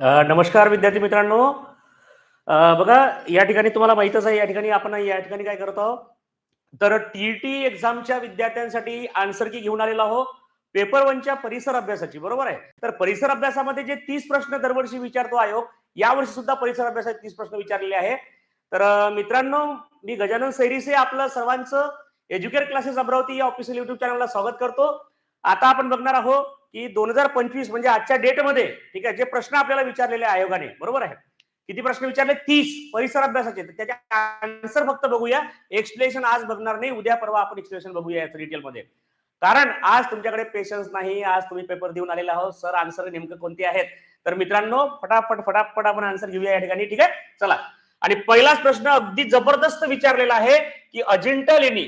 नमस्कार विद्यार्थी मित्रांनो. बघा या ठिकाणी तुम्हाला माहितच आहे या ठिकाणी आपण या ठिकाणी काय करत आहोत? तर टीईटी एक्झामच्या विद्यार्थ्यांसाठी आन्सर की घेऊन आलेलो आहोत. पेपर वनच्या परिसर अभ्यासाची बरोबर आहे? तर परिसर अभ्यासामध्ये जे तीस प्रश्न दरवर्षी विचारतो आयोग यावर्षी सुद्धा परिसर अभ्यासात तीस प्रश्न विचारलेले आहे. तर मित्रांनो मी गजानन सैरीसे आपलं सर्वांचं एज्युकेट क्लासेस अमरावती या ऑफिशियल युट्यूब चॅनलला स्वागत करतो. आता आपण बघणार आहोत की दोन हजार पंचवीस म्हणजे आजच्या डेटमध्ये ठीक आहे जे प्रश्न आपल्याला विचारलेले आयोगाने बरोबर आहे? किती प्रश्न विचारले? तीस परिसर अभ्यासाचे. तर त्याचे आन्सर फक्त बघूया. एक्सप्लेनेशन आज बघणार नाही. उद्या परवा आपण एक्सप्लेनेशन बघूया याचं मध्ये. कारण आज तुमच्याकडे पेशन्स नाही. आज तुम्ही पेपर देऊन आलेला आहोत. सर आन्सर नेमकं कोणते आहेत? तर मित्रांनो फटाफट फटाफट आपण आन्सर घेऊया या ठिकाणी ठीक आहे? चला. आणि पहिलाच प्रश्न अगदी जबरदस्त विचारलेला आहे की अजिंठा लेणी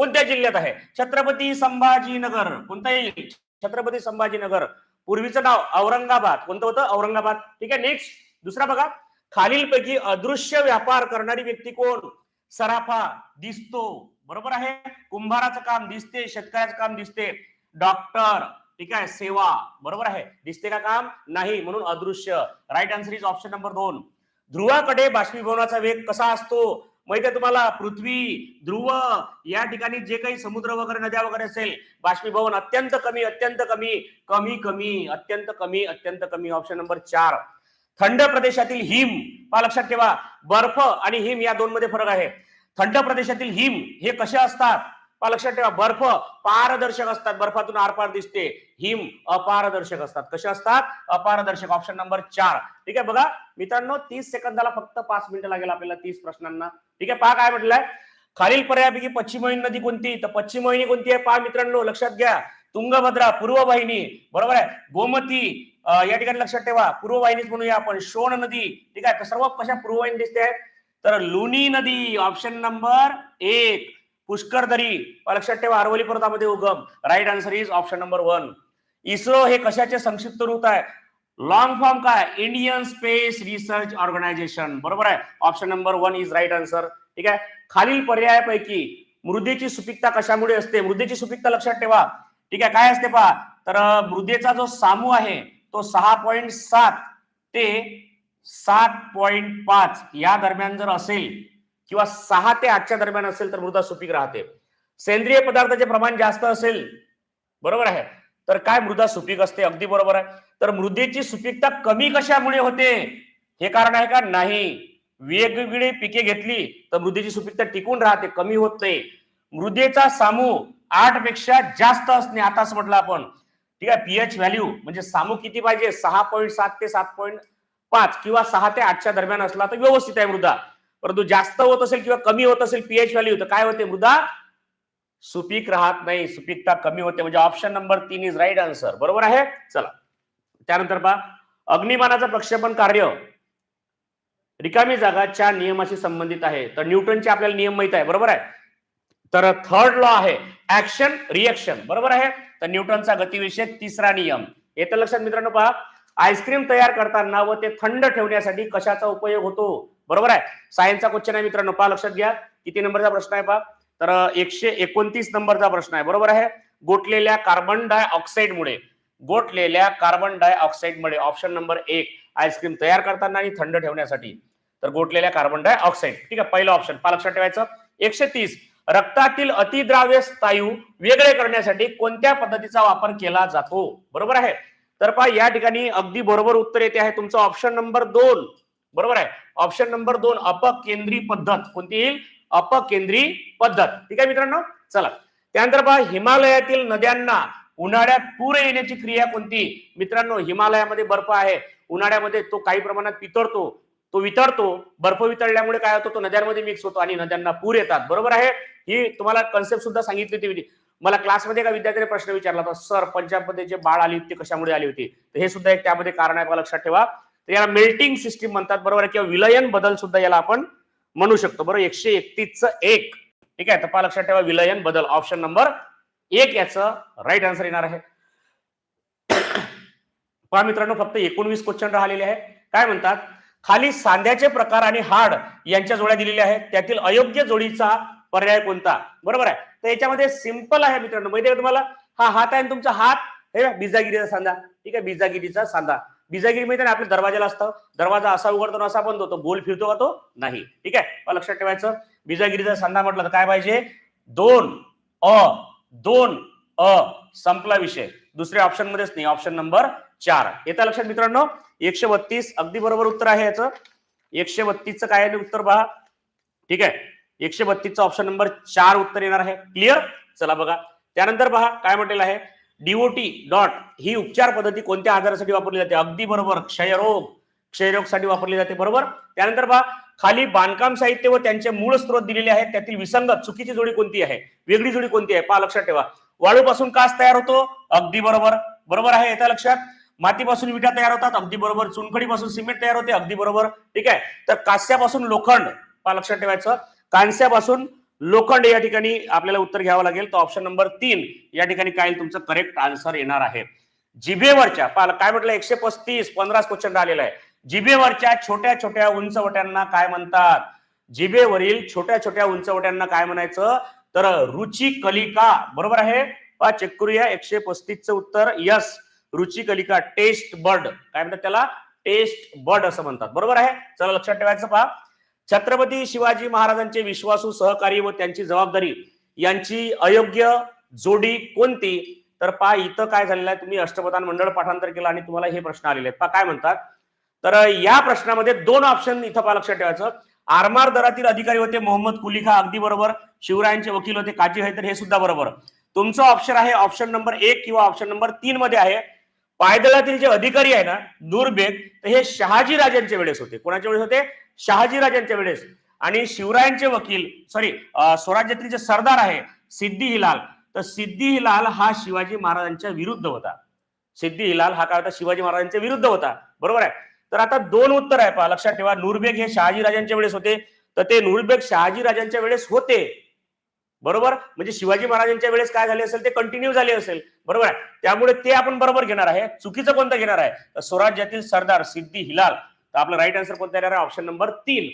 कोणत्या जिल्ह्यात आहे? छत्रपती संभाजीनगर. कोणता येईल? छत्रपती संभाजीनगर. पूर्वीचं नाव औरंगाबाद. कोणतं होतं? औरंगाबाद. ठीक आहे नेक्स्ट दुसरा बघा. खालीलपैकी अदृश्य व्यापार करणारी व्यक्ती कोण? सराफा दिसतो. बरोबर आहे? कुंभाराचं काम दिसते शेतकऱ्याचं काम दिसते. डॉक्टर. ठीक आहे सेवा. बरोबर आहे? दिसते का काम? नाही. म्हणून अदृश्य. Right answer is option number दोन. ध्रुवाकडे बाष्पीभवनाचा वेग कसा असतो? माहितीये तुम्हाला पृथ्वी ध्रुव या ठिकाणी जे काही समुद्र वगैरे नद्या वगैरे असेल बाष्पीभवन अत्यंत कमी अत्यंत कमी कमी कमी अत्यंत कमी अत्यंत कमी. ऑप्शन नंबर चार. थंड प्रदेशातील हिम पहा लक्षात ठेवा बर्फ आणि हिम या दोन मध्ये फरक आहे. थंड प्रदेशातील हिम हे कसे असतात? लक्षात ठेवा बर्फ पारदर्शक असतात. बर्फातून आरपार दिसते. हिम अपारदर्शक असतात. कसे असतात? अपारदर्शक. ऑप्शन नंबर चार. ठीक आहे बघा. मित्रांनो तीस सेकंदाला फक्त पाच मिनिटं लागेल आपल्याला तीस प्रश्नांना. ठीक आहे पहा काय म्हटलंय. खालील पर्यायापैकी पश्चिम वाहिनी नदी कोणती? तर पश्चिम वाहिनी कोणती आहे? पहा मित्रांनो लक्षात घ्या. तुंगभद्रा पूर्व वाहिनी बरोबर आहे? गोमती या ठिकाणी लक्षात ठेवा. पूर्व वाहिनीच म्हणूया आपण. शोण नदी. ठीक आहे सर्व कशा पूर्व वाहिनी दिसते? तर लुनी नदी. ऑप्शन नंबर एक. पुष्कर दरी. लक्षात ठेवा अरवली पर्वतामध्ये उगम. Right answer is option number one ISRO हे कशाचे संक्षिप्त रूप आहे? लॉंग फॉर्म काय? इंडियन स्पेस रिसर्च ऑर्गनायझेशन बरोबर आहे? Option number one is right answer ठीक आहे? खालील पर्यायापैकी मृदेची सुपीकता कशामुळे असते? मृदेची सुपीकता लक्षात ठेवा. ठीक आहे? काय असते पहा? तर मृदेचा जो सामू आहे तो सहा पॉईंट सात ते सात पॉईंट पाच या दरम्यान जर असेल किंवा सहा ते आठच्या दरम्यान असेल तर मृदा सुपीक राहते. सेंद्रिय पदार्थाचे प्रमाण जास्त असेल बरोबर आहे. तर काय मृदा सुपीक असते? अगदी बरोबर आहे. तर मृदेची सुपीकता कमी कशामुळे होते? हे कारण आहे का? नाही. वेगवेगळी पिके घेतली तर मृदेची सुपीकता टिकून राहते कमी होत नाही. मृदेचा सामू आठपेक्षा जास्त असणे आताच म्हटलं आपण. ठीक आहे? पीएच व्हॅल्यू म्हणजे सामू किती पाहिजे? सहा पॉईंट सात ते सात पॉईंट पाच किंवा सहा ते आठच्या दरम्यान असला तर व्यवस्थित आहे मृदा. परंतु जास्त होत असेल किंवा कमी होत असेल पीएच व्हॅल्यू तर काय होते मृदा? सुपीक राहत नाही. सुपीकता कमी होते. म्हणजे ऑप्शन नंबर तीन इज राईट आन्सर बरोबर आहे? चला. त्यानंतर पहा. अग्निमानाचं प्रक्षेपण कार्य. रिकामी जागाच्या नियमाशी संबंधित आहे. तर न्यूटनचे आपल्याला नियम माहीत आहे. बरोबर आहे? तर थर्ड लॉ आहे. ऍक्शन रिएक्शन बरोबर आहे? तर न्यूटनचा गतिविषयक तिसरा नियम. येतं लक्षात मित्रांनो पहा. आईस्क्रीम तयार करताना व ते थंड ठेवण्यासाठी कशाचा उपयोग होतो? बरोबर आहे? सायन्सचा क्वेश्चन आहे मित्रांनो पहा लक्षात घ्या. किती नंबरचा प्रश्न आहे पहा? तर एकशे एकोणतीस नंबरचा प्रश्न आहे. बरोबर आहे? गोठलेल्या कार्बन डायऑक्साईडमुळे गोठलेल्या कार्बन डायऑक्साईड मुळे ऑप्शन नंबर एक आईस्क्रीम तयार करताना आणि थंड ठेवण्यासाठी. तर गोठलेल्या कार्बन डायऑक्साईड ठीक आहे पहिलं ऑप्शन पहा लक्षात ठेवायचं. एकशे तीस. रक्तातील अतिद्राव्य स्थायू वेगळे करण्यासाठी कोणत्या पद्धतीचा वापर केला जातो? बरोबर आहे? तर पहा या ठिकाणी अगदी बरोबर उत्तर येते आहे. तुमचं ऑप्शन नंबर दोन. बरोबर आहे? ऑप्शन नंबर दोन अपकेंद्री पद्धत. कोणती येईल? अपकेंद्री पद्धत. ठीक आहे मित्रांनो? चला. त्यानंतर पहा हिमालयातील नद्यांना उन्हाळ्यात पूर येण्याची क्रिया कोणती? मित्रांनो हिमालयामध्ये बर्फ आहे. उन्हाळ्यामध्ये तो काही प्रमाणात पितळतो. तो वितळतो. बर्फ वितळल्यामुळे काय होतो? तो नद्यांमध्ये मिक्स होतो आणि नद्यांना पूर येतात. बरोबर आहे? ही तुम्हाला कन्सेप्ट सुद्धा सांगितली होती मला क्लासमध्ये एका विद्यार्थ्याने प्रश्न विचारला होता सर पंजाबमध्ये जे बाळ आली होती ते कशामुळे आली होती? तर हे सुद्धा एक त्यामध्ये कारण आहे लक्षात ठेवा. तर याला मेल्टिंग सिस्टीम म्हणतात बरोबर आहे? किंवा विलयन बदल सुद्धा याला आपण म्हणू शकतो. बरोबर? एकशे एकतीस एक. ठीक आहे? तर पहा लक्षात ठेवा विलयन बदल. ऑप्शन नंबर एक याचं राईट आन्सर येणार आहे. पहा मित्रांनो फक्त एकोणवीस क्वेश्चन राहिलेले आहे काय म्हणतात? खाली सांध्याचे प्रकार आणि हाड यांच्या जोड्या दिलेल्या आहेत. त्यातील अयोग्य जोडीचा पर्याय कोणता? बरोबर आहे? तर याच्यामध्ये सिंपल आहे मित्रांनो. माहिती आहे तुम्हाला? हा हात आहे तुमचा हात. हे बिजागिरीचा सांधा. ठीक आहे? बिजागिरीचा सांधा. बिजागिरी माहिती ना आपल्या दरवाजाला असतं. दरवाजा असा उघडतो ना असा बंद होतो. गोल फिरतो का तो? नाही. ठीक आहे? लक्षात ठेवायचं. बिजागिरीचा सांधा म्हटलं तर काय पाहिजे? दोन अ दोन अ संपला विषय. दुसऱ्या ऑप्शन मध्येच नाही. ऑप्शन नंबर चार. येत्या लक्षात मित्रांनो? एकशे बत्तीस अगदी बरोबर उत्तर आहे याचं. एकशे बत्तीसचं काय आहे उत्तर पहा. ठीक आहे? एकशे बत्तीसचं ऑप्शन नंबर चार उत्तर येणार आहे. क्लिअर चला बघा. त्यानंतर पहा काय म्हटलेलं आहे? डीओटी डॉट ही उपचार पद्धती कोणत्या आजारासाठी वापरली जाते? अगदी बरोबर. क्षयरोग. क्षयरोगसाठी वापरली जाते बरोबर? त्यानंतर पहा खाली बांधकाम साहित्य व त्यांचे मूळ स्रोत दिलेले आहेत. त्यातील विसंगत चुकीची जोडी कोणती आहे? वेगळी जोडी कोणती आहे? पहा लक्षात ठेवा. वाळूपासून कास तयार होतो? अगदी बरोबर. बरोबर आहे येत्या लक्षात? मातीपासून विटा तयार होतात? अगदी बरोबर. चुनखडीपासून सिमेंट तयार होते? अगदी बरोबर. ठीक आहे? तर कास्यापासून लोखंड. पहा लक्षात ठेवायचं. कांस्यापासून लोखंड या ठिकाणी आपल्याला उत्तर घ्यावं लागेल. तर ऑप्शन नंबर तीन या ठिकाणी काय तुमचं करेक्ट आन्सर येणार आहे. जिभेवरच्या पाल काय म्हटलं? एकशे पस्तीस पंधराच क्वेश्चन राहिलेला आहे. जिभेवरच्या छोट्या छोट्या उंचवट्यांना काय म्हणतात? जिभेवरील छोट्या छोट्या उंचवट्यांना काय म्हणायचं? तर रुची कलिका बरोबर आहे? पा चेक करूया. एकशे पस्तीसचं उत्तर यस रुची कलिका टेस्ट बर्ड काय म्हणतात त्याला? टेस्ट बर्ड असं म्हणतात. बरोबर आहे? चला लक्षात ठेवायचं पहा. छत्रपती शिवाजी महाराजांचे विश्वासू सहकारी व त्यांची जबाबदारी यांची अयोग्य जोडी कोणती? तर पा इथं काय झालेलं आहे तुम्ही अष्टपदान मंडळ पाठांतर केलं आणि तुम्हाला हे प्रश्न आलेले आहेत. पा काय म्हणतात? तर या प्रश्नामध्ये दोन ऑप्शन इथं पा लक्षात ठेवायचं. आरमार दरातील अधिकारी होते मोहम्मद कुलिखा अगदी बरोबर. शिवरायांचे वकील होते काजी हैदर हे सुद्धा बरोबर. तुमचं ऑप्शन आहे ऑप्शन नंबर एक किंवा ऑप्शन नंबर तीन मध्ये आहे. पायदळातील जे अधिकारी आहे ना नूरबेग तर हे शहाजी राजांच्या वेळेस होते. कोणाच्या वेळेस होते? शहाजी राजांच्या वेळेस. आणि शिवरायांचे वकील सॉरी स्वराज्यातील जे सरदार आहे सिद्धी हिलाल. तर सिद्धी हिलाल हा शिवाजी महाराजांच्या विरुद्ध होता. सिद्धी हिलाल हा काय होता शिवाजी महाराजांच्या विरुद्ध होता. बरोबर आहे? तर आता दोन उत्तर आहे पहा. लक्षात ठेवा नूरबेग हे शहाजी राजांच्या वेळेस होते. तर ते नूरबेग शहाजी राजांच्या वेळेस होते. बरोबर? म्हणजे शिवाजी महाराजांच्या वेळेस काय झाले असेल ते कंटिन्यू झाले असेल. बरोबर आहे? त्यामुळे ते आपण बरोबर घेणार आहे. चुकीचं कोणतं घेणार आहे? स्वराज्यातील सरदार सिद्धी हिलाल. तर आपलं राईट आन्सर कोणत्या येणार आहे? ऑप्शन नंबर तीन.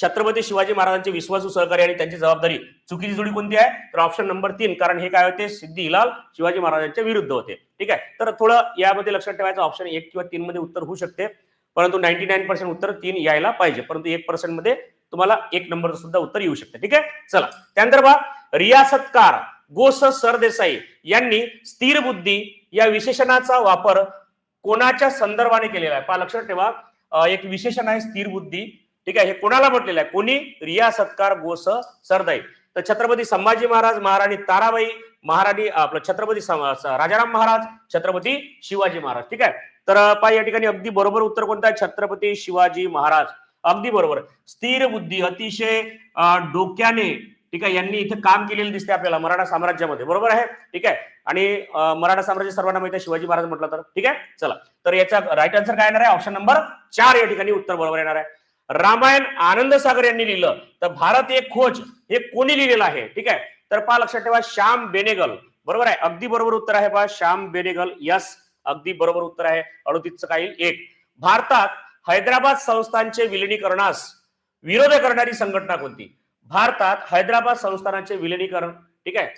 छत्रपती शिवाजी महाराजांचे विश्वासू सहकारी आणि त्यांची जबाबदारी चुकीची जोडी कोणती आहे? तर ऑप्शन नंबर तीन कारण हे काय होते? सिद्धी हिलाल शिवाजी महाराजांच्या विरुद्ध होते. ठीक आहे? तर थोडं यामध्ये लक्षात ठेवायचं. ऑप्शन एक किंवा तीन मध्ये उत्तर होऊ शकते. परंतु नाईन्टी नाईन पर्सेंट उत्तर तीन यायला पाहिजे. परंतु एक पर्सेंटमध्ये तुम्हाला एक नंबर सुद्धा उत्तर येऊ शकते. ठीक आहे? चला. त्यानंतर बा रियासतकार गोस सरदेसाई यांनी स्थिर बुद्धी या विशेषणाचा वापर कोणाच्या संदर्भाने केलेला आहे? पहा लक्षात ठेवा. एक विशेषण आहे स्थिर बुद्धी. ठीक आहे? हे कोणाला म्हटलेलं आहे? कोणी? रिया सत्कार गोस सरदाई. तर छत्रपती संभाजी महाराज महाराणी ताराबाई महाराणी आपलं छत्रपती राजाराम महाराज छत्रपती शिवाजी महाराज. ठीक आहे? तर अं, पहा या ठिकाणी अगदी बरोबर उत्तर कोणतं आहे? छत्रपती शिवाजी महाराज. अगदी बरोबर. स्थिर बुद्धी अतिशय डोक्याने ठीक आहे? यांनी इथे काम केलेलं दिसते आपल्याला मराठा साम्राज्यामध्ये. बरोबर आहे? ठीक आहे? आणि मराठा साम्राज्य सर्वांना माहिती आहे शिवाजी महाराज म्हटलं तर. ठीक आहे? चला. तर याचा राईट आन्सर काय येणार आहे? ऑप्शन नंबर चार या ठिकाणी उत्तर बरोबर येणार आहे. रामायण आनंद सागर यांनी लिहिलं. तर भारत एक खोज हे कोणी लिहिलेलं आहे? ठीक आहे? तर पहा लक्षात ठेवा श्याम बेनेगल. बरोबर आहे? अगदी बरोबर उत्तर आहे पहा श्याम बेनेगल. यस अगदी बरोबर उत्तर आहे. अडतीसचं काही एक. भारतात हैदराबाद संस्थांचे विलिनीकरणास विरोध करणारी संघटना कोणती? भारतात हैदराबाद संस्थानाचे विलिनीकरण ठीक आहे?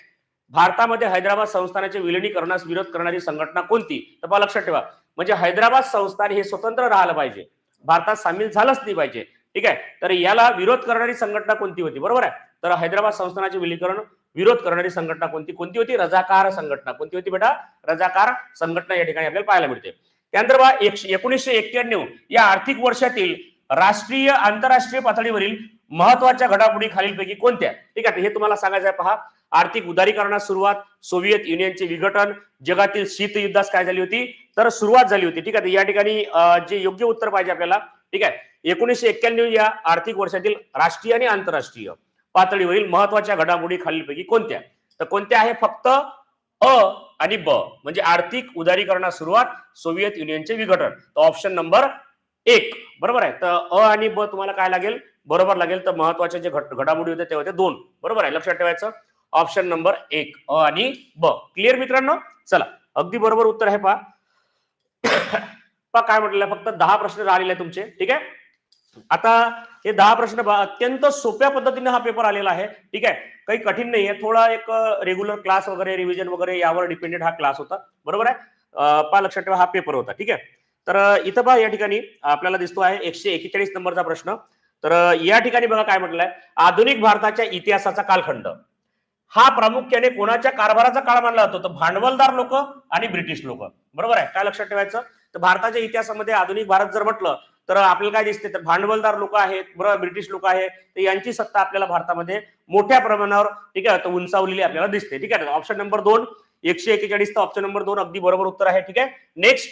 भारतामध्ये हैदराबाद संस्थानाचे विलिनीकरणास विरोध करणारी संघटना कोणती? तर पहा लक्षात ठेवा. म्हणजे हैदराबाद संस्थान हे स्वतंत्र राहिलं पाहिजे. भारतात सामील झालंच नाही पाहिजे ठीक आहे? तर याला विरोध करणारी संघटना कोणती होती? बरोबर आहे? तर हैदराबाद संस्थानाचे विलीकरण विरोध करणारी संघटना कोणती? कोणती होती? रजाकार संघटना. कोणती होती बेटा? रजाकार संघटना या ठिकाणी आपल्याला पाहायला मिळते. त्यानंतर बा एकशे- एकोणीसशे एक्क्याण्णव या आर्थिक वर्षातील राष्ट्रीय आंतरराष्ट्रीय पातळीवरील महत्त्वाच्या घडामोडी खालीलपैकी कोणत्या? ठीक आहे हे तुम्हाला सांगायचं आहे पहा. आर्थिक उदारीकरणास सुरुवात सोव्हिएत युनियनचे विघटन जगातील शीतयुद्धास काय झाली होती? तर सुरुवात झाली होती ठीक आहे. या ठिकाणी जे योग्य उत्तर पाहिजे आपल्याला ठीक आहे. एकोणीसशे एक्क्याण्णव या आर्थिक वर्षातील राष्ट्रीय आणि आंतरराष्ट्रीय पातळीवरील महत्त्वाच्या घडामोडी खालीलपैकी कोणत्या? तर कोणत्या आहे? फक्त अ आणि ब. म्हणजे आर्थिक उदारीकरणास सुरुवात सोव्हिएत युनियनचे विघटन. तर ऑप्शन नंबर एक. बरोबर आहे. तर अ आणि ब तुम्हाला काय लागेल? बरोबर लागेल. तर महत्त्वाचे जे घट- घडामोडी होते ते होते दोन. बरोबर आहे. लक्षात ठेवायचं. ऑप्शन नंबर एक. अ आणि ब. क्लिअर मित्रांनो? चला. अगदी बरोबर उत्तर आहे पहा. पहा काय म्हटलेलं फक्त दहा प्रश्न राहिलेले तुमचे. ठीक आहे? आता हे दहा प्रश्न अत्यंत सोप्या पद्धतीने हा पेपर आलेला आहे. ठीक आहे? काही कठीण नाही आहे थोडा एक रेग्युलर क्लास वगैरे रिव्हिजन वगैरे यावर डिपेंडेड हा क्लास होता. बरोबर आहे? पा लक्षात ठेवा. हा पेपर होता. ठीक आहे? तर इथं पहा या ठिकाणी आपल्याला दिसतो आहे एकशे एकेचाळीस नंबरचा प्रश्न. तर या ठिकाणी बघा काय म्हटलंय. आधुनिक भारताच्या इतिहासाचा कालखंड. हा प्रामुख्याने कोणाच्या कारभाराचा काळ मानला जातो? तर भांडवलदार लोक आणि ब्रिटिश लोक. बरोबर आहे? काय लक्षात ठेवायचं? तर भारताच्या इतिहासामध्ये आधुनिक भारत जर म्हटलं तर आपल्याला काय दिसते? तर भांडवलदार लोक आहेत बरोबर? ब्रिटिश लोक आहेत. तर यांची सत्ता आपल्याला भारतामध्ये मोठ्या प्रमाणावर ठीक आहे उंचावलेली आपल्याला दिसते. ठीक आहे? ऑप्शन नंबर दोन एकशे एकेचाळीस तर ऑप्शन नंबर दोन अगदी बरोबर उत्तर आहे. ठीक आहे? नेक्स्ट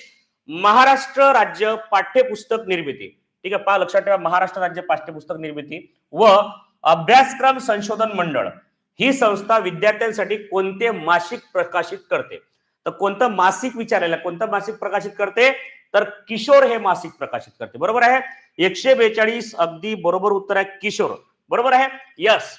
महाराष्ट्र राज्य पाठ्यपुस्तक निर्मिती. ठीक आहे पहा लक्षात ठेवा महाराष्ट्र राज्य पाठ्यपुस्तक निर्मिती व अभ्यासक्रम संशोधन मंडळ ही संस्था विद्यार्थ्यांसाठी कोणते मासिक प्रकाशित करते? तर कोणतं मासिक विचारायला कोणतं मासिक प्रकाशित करते? तर किशोर हे मासिक प्रकाशित करते. बरोबर आहे? एकशे बेचाळीस अगदी बरोबर उत्तर आहे किशोर. बरोबर आहे? यस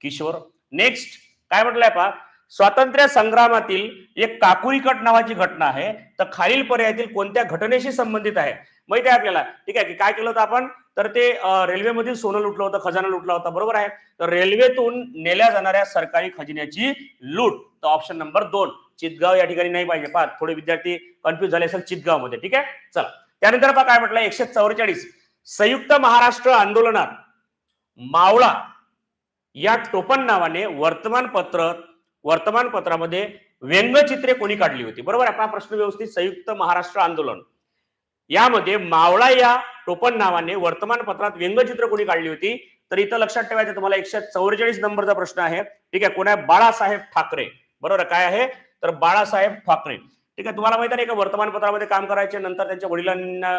किशोर. नेक्स्ट काय म्हटलंय पहा? स्वातंत्र्य संग्रामातील एक काकुरी कट नावाची घटना आहे. तर खालील पर्यायातील कोणत्या घटनेशी संबंधित आहे? माहिती आहे आपल्याला? ठीक आहे की काय केलं होतं आपण? तर ते रेल्वेमधील सोनं लुटलं होतं खजाना लुटला होता बरोबर आहे? तर रेल्वेतून नेल्या जाणाऱ्या सरकारी खजिन्याची लूट. तर ऑप्शन नंबर दोन चितगाव या ठिकाणी नाही पाहिजे. पहा थोडे विद्यार्थी कन्फ्युज झाले असेल चितगावमध्ये ठीक आहे? चला. त्यानंतर पहा काय म्हटलं एकशे चौवेचाळीस संयुक्त महाराष्ट्र आंदोलनात मावळा या टोपण नावाने वर्तमानपत्र वर्तमानपत्रामध्ये व्यंगचित्रे कोणी काढली होती? बरोबर आहे आपला प्रश्न व्यवस्थित संयुक्त महाराष्ट्र आंदोलन. यामध्ये मावळा या टोपण नावाने वर्तमानपत्रात व्यंगचित्र कोणी काढली होती? तर इथं लक्षात ठेवायचं तुम्हाला एकशे चौवेचाळीस नंबरचा प्रश्न आहे. ठीक आहे कोण आहे? बाळासाहेब ठाकरे. बरोबर काय आहे? तर बाळासाहेब ठाकरे. ठीक आहे तुम्हाला माहिती आहे का वर्तमानपत्रामध्ये काम करायचे नंतर त्यांच्या वडिलांना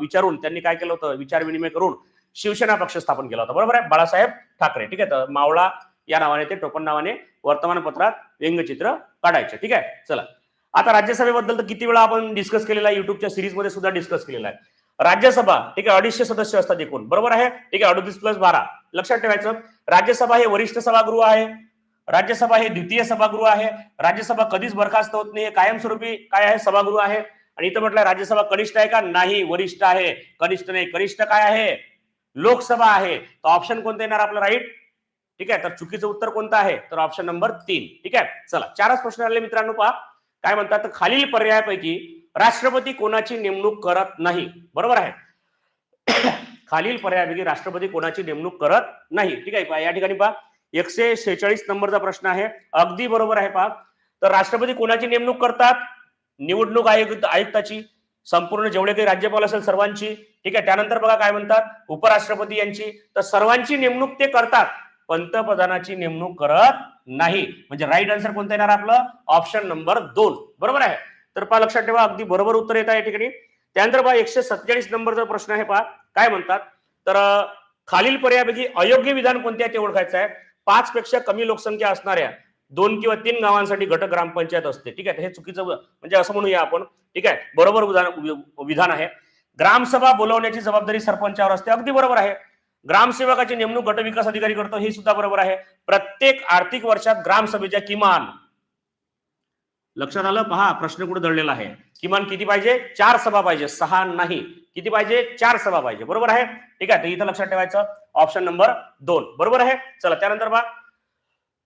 विचारून त्यांनी काय केलं होतं? विचार विनिमय करून शिवसेना पक्ष स्थापन केला होता. बरोबर आहे बाळासाहेब ठाकरे. ठीक आहे तर मावळा या नावाने ते टोपण नावाने वर्तमानपत्रात व्यंगचित्र काढायचे. ठीक आहे? चला. आता राज्यसभेबद्दल तर किती वेळा आपण डिस्कस केलेला आहे? युट्यूबच्या सिरीजमध्ये सुद्धा डिस्कस केलेला आहे. राज्यसभा ठीक आहे? अडीचशे सदस्य असतात एकूण. बरोबर आहे? ठीक आहे? अडतीस प्लस बारा. लक्षात ठेवायचं. राज्यसभा हे वरिष्ठ सभागृह आहे. राज्यसभा हे द्वितीय सभागृह आहे. राज्यसभा कधीच बरखास्त होत नाही हे कायमस्वरूपी काय आहे? सभागृह आहे. आणि इथं म्हटलं राज्यसभा कनिष्ठ आहे का? नाही वरिष्ठ आहे. कनिष्ठ नाही कनिष्ठ काय आहे? लोकसभा आहे. तर ऑप्शन कोणतं येणार आपलं राईट ठीक आहे? तर चुकीचं उत्तर कोणतं आहे? तर ऑप्शन नंबर तीन. ठीक आहे? चला चारच प्रश्न आले मित्रांनो पहा. काय म्हणतात? तर खालील पर्यायापैकी राष्ट्रपती कोणाची नेमणूक करत नाही? बरोबर आहे? खालील पर्यायापैकी राष्ट्रपती कोणाची नेमणूक करत नाही? ठीक आहे पहा या ठिकाणी पहा. एकशे शेहेचाळीस नंबरचा प्रश्न आहे. अगदी बरोबर आहे पहा. तर राष्ट्रपती कोणाची नेमणूक करतात? निवडणूक आयुक्त आयुक्ताची. संपूर्ण जेवढे काही राज्यपाल असेल सर्वांची. ठीक आहे? त्यानंतर बघा काय म्हणतात? उपराष्ट्रपती यांची. तर सर्वांची नेमणूक ते करतात. पंतप्रधानाची नेमणूक करत नाही. म्हणजे राईट आन्सर कोणतं येणार आपलं? ऑप्शन नंबर दोन. बरोबर आहे? तर पहा लक्षात ठेवा अगदी बरोबर उत्तर येत आहे या ठिकाणी. त्यानंतर पहा एकशे सत्तेचाळीस नंबरचा प्रश्न आहे पहा. काय म्हणतात? तर खालील पर्यायापैकी अयोग्य विधान कोणते आहे ते ओळखायचं आहे. पाच पेक्षा कमी लोकसंख्या असणाऱ्या दोन किंवा तीन गावांसाठी घटक ग्रामपंचायत असते. ठीक आहे? हे चुकीचं म्हणजे असं म्हणूया आपण. ठीक आहे? बरोबर विधान आहे. ग्रामसभा बोलवण्याची जबाबदारी सरपंचावर असते. अगदी बरोबर आहे. ग्रामसेवकाची नेमणूक गट विकास अधिकारी करतो हे सुद्धा बरोबर आहे. प्रत्येक आर्थिक वर्षात ग्रामसभेच्या किमान लक्षात आलं? पहा प्रश्न कुठे दडलेला आहे. किमान किती पाहिजे? चार सभा पाहिजे. सहा नाही. किती पाहिजे? चार सभा पाहिजे. बरोबर आहे? ठीक आहे तर इथं लक्षात ठेवायचं. ऑप्शन नंबर दोन. बरोबर आहे? चला त्यानंतर बा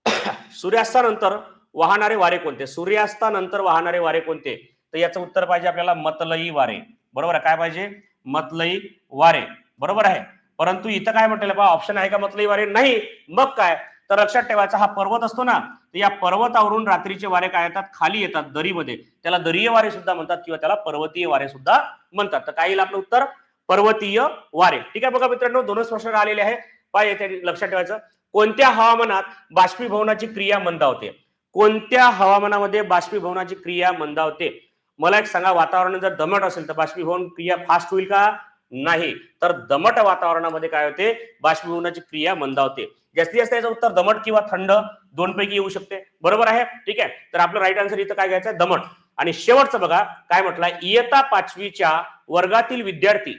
सूर्यास्तानंतर वाहणारे वारे कोणते? सूर्यास्तानंतर वाहणारे वारे कोणते? तर याचं उत्तर पाहिजे आपल्याला मतलई वारे. बरोबर आहे? काय पाहिजे? मतलई वारे. बरोबर आहे? परंतु इथं काय म्हटलेलं पहा ऑप्शन आहे का म्हटलं वारे? नाही. मग काय? तर लक्षात ठेवायचा हा पर्वत असतो ना तर या पर्वतावरून रात्रीचे वारे काय येतात? खाली येतात दरीमध्ये. त्याला दरीय वारे सुद्धा म्हणतात किंवा त्याला पर्वतीय वारे सुद्धा म्हणतात. तर काय येईल आपलं उत्तर? पर्वतीय वारे. ठीक आहे बघा मित्रांनो दोनच प्रश्न आलेले आहे पहा येथे लक्षात ठेवायचं. कोणत्या हवामानात बाष्पीभवनाची क्रिया मंदावते? कोणत्या हवामानामध्ये बाष्पीभवनाची क्रिया मंदावते? मला एक सांगा वातावरण जर दमट असेल तर बाष्पीभवन क्रिया फास्ट होईल का? नाही. तर दमट वातावरणामध्ये काय होते? बाष्पीभवनाची क्रिया मंदावते. जास्तीत जास्त याचं उत्तर दमट किंवा थंड दोन पैकी येऊ शकते. बरोबर आहे? ठीक आहे? तर आपलं राईट आन्सर इथं काय घ्यायचं दमट. आणि शेवटचं बघा काय म्हटलंय इयत्ता पाचवीच्या वर्गातील विद्यार्थी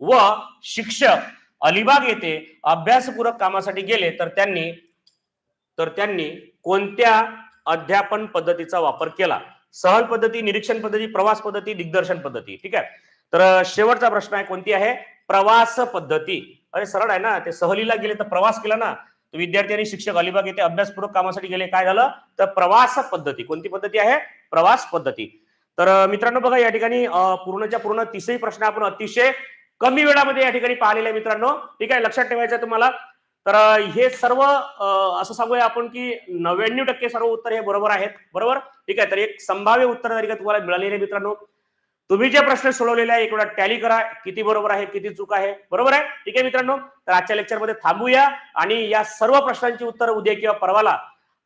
व शिक्षक अलिबाग येथे अभ्यासपूरक कामासाठी गेले तर त्यांनी तर त्यांनी कोणत्या अध्यापन पद्धतीचा वापर केला? सहल पद्धती निरीक्षण पद्धती प्रवास पद्धती दिग्दर्शन पद्धती. ठीक आहे? तर शेवटचा प्रश्न आहे कोणती आहे? प्रवास पद्धती. अरे सरळ आहे ना ते सहलीला गेले तर प्रवास केला ना तर विद्यार्थी आणि शिक्षक अलिबाग येथे अभ्यासपूर्वक कामासाठी गेले. काय झालं? तर प्रवास पद्धती. कोणती पद्धती आहे? प्रवास पद्धती. तर मित्रांनो बघा या ठिकाणी पूर्णच्या पूर्ण तिसही प्रश्न आपण अतिशय कमी वेळामध्ये या ठिकाणी पाहिलेले आहे मित्रांनो. ठीक आहे? लक्षात ठेवायचं आहे तुम्हाला. तर हे सर्व असं सांगूया आपण की नव्याण्णव टक्के सर्व उत्तर हे बरोबर आहेत. बरोबर? ठीक आहे? तर एक संभाव्य उत्तर तरी तुम्हाला मिळालेले मित्रांनो. तुम्ही जे प्रश्न सोडवलेले आहे एक वेळा टॅली करा. किती बरोबर आहे किती चूक आहे. बरोबर आहे? ठीक आहे मित्रांनो? तर आजच्या लेक्चरमध्ये थांबूया आणि या सर्व प्रश्नांची उत्तर उद्या किंवा परवाला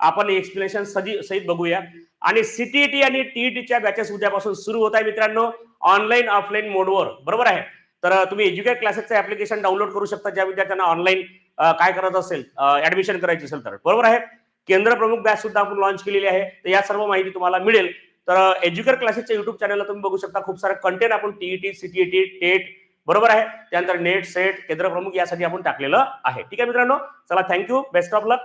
आपण एक्सप्लेनेशन सहित बघूया. आणि सीटीईटी आणि टीईटीच्या बॅचेस उद्यापासून सुरू होत आहे मित्रांनो ऑनलाईन ऑफलाईन मोडवर बरोबर आहे? तर तुम्ही एज्युकेट क्लासेसचं ऍप्लिकेशन डाउनलोड करू शकता ज्या विद्यार्थ्यांना ऑनलाईन काय करायचं असेल ऍडमिशन करायची असेल तर. बरोबर आहे? केंद्र प्रमुख बॅच सुद्धा आपण लॉन्च केलेली आहे. तर या सर्व माहिती तुम्हाला मिळेल. तर एज्युकेट क्लासेसच्या युट्यूब चॅनलला तुम्ही बघू शकता. खूप सारे कंटेंट आपण टीईटी सीटीईटी टेट बरोबर आहे. त्यानंतर नेट सेट केंद्र प्रमुख यासाठी आपण टाकलेलं आहे. ठीक आहे मित्रांनो? चला थँक्यू बेस्ट ऑफ लक